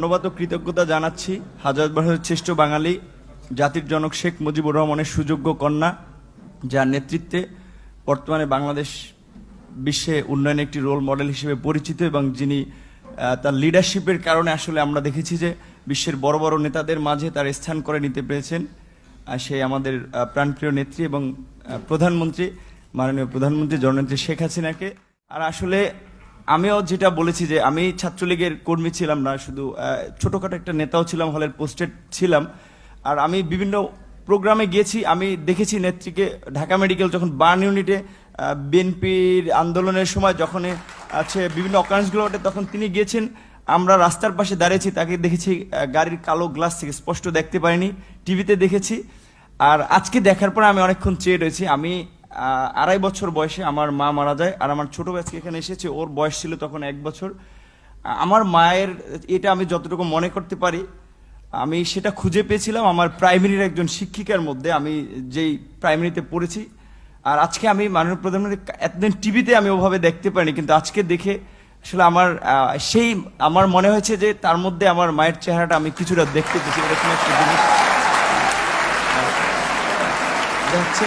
ধন্যবাদ ও কৃতজ্ঞতা জানাচ্ছি। হাজার বছরের শ্রেষ্ঠ বাঙালি, জাতির জনক শেখ মুজিবুর রহমানের সুযোগ্য কন্যা, যার নেতৃত্বে বর্তমানে বাংলাদেশ বিশ্বে উন্নয়নে একটি রোল মডেল হিসেবে পরিচিত এবং যিনি তার লিডারশিপের কারণে আসলে আমরা দেখেছি যে বিশ্বের বড় বড় নেতাদের মাঝে তার স্থান করে নিতে পেরেছেন। সে আমাদের প্রাণপ্রিয় নেত্রী এবং প্রধানমন্ত্রী, মাননীয় প্রধানমন্ত্রী জননেত্রী শেখ হাসিনাকে। আর আসলে আমিও যেটা বলেছি যে আমি ছাত্রলীগের কর্মী ছিলাম না, শুধু ছোটখাটো একটা নেতাও ছিলাম, হলের পোস্টেড ছিলাম। আর আমি বিভিন্ন প্রোগ্রামে গিয়েছি, আমি দেখেছি নেত্রীকে, ঢাকা মেডিকেল যখন বার্ন ইউনিটে বিএনপির আন্দোলনের সময় যখন আছে বিভিন্ন অকারেন্সগুলো ওঠে তখন তিনি গিয়েছেন। আমরা রাস্তার পাশে দাঁড়িয়েছি, তাকে দেখেছি গাড়ির কালো গ্লাস থেকে স্পষ্ট দেখতে পারিনি টিভিতে দেখেছি। আর আজকে দেখার পর আমি অনেকক্ষণ চেয়ে রয়েছি, আমি আড়াই বছর বয়সে আমার মা মারা যায় আর আমার ছোট ব্যাচকে এখানে এসেছে। ওর বয়স ছিল তখন এক বছর। আমার মায়ের এটা আমি যতটুকু মনে করতে পারি, আমি সেটা খুঁজে পেয়েছিলাম আমার প্রাইমারির একজন শিক্ষিকার মধ্যে। আমি যেই প্রাইমারিতে পড়েছি। আর আজকে আমি মাননীয় প্রধানমন্ত্রী এতদিন টিভিতে আমি ওভাবে দেখতে পারিনি, কিন্তু আজকে দেখে আসলে আমার সেই আমার মনে হয়েছে যে তার মধ্যে আমার মায়ের চেহারাটা আমি কিছুটা দেখতে পেয়েছি। এরকম একটা জিনিস। হচ্ছে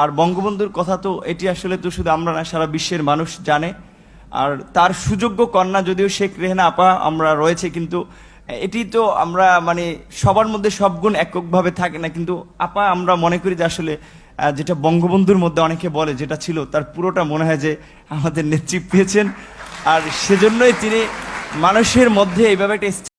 আর বঙ্গবন্ধুর কথা তো এটি আসলে তো শুধু আমরা না, সারা বিশ্বের মানুষ জানে। আর তার সুযোগ্য কন্যা যদিও শেখ রেহানা আপা, আমরা রয়েছে, কিন্তু এটি তো আমরা মানে সবার মধ্যে সব গুণ এককভাবে থাকে না। কিন্তু আপা, আমরা মনে করি যে আসলে যেটা বঙ্গবন্ধুর মধ্যে অনেকে বলে, যেটা ছিল, তার পুরোটা মনে হয় যে আমাদের নেতৃত্ব পেয়েছেন। আর সেজন্যই তিনি মানুষের মধ্যে এইভাবে একটা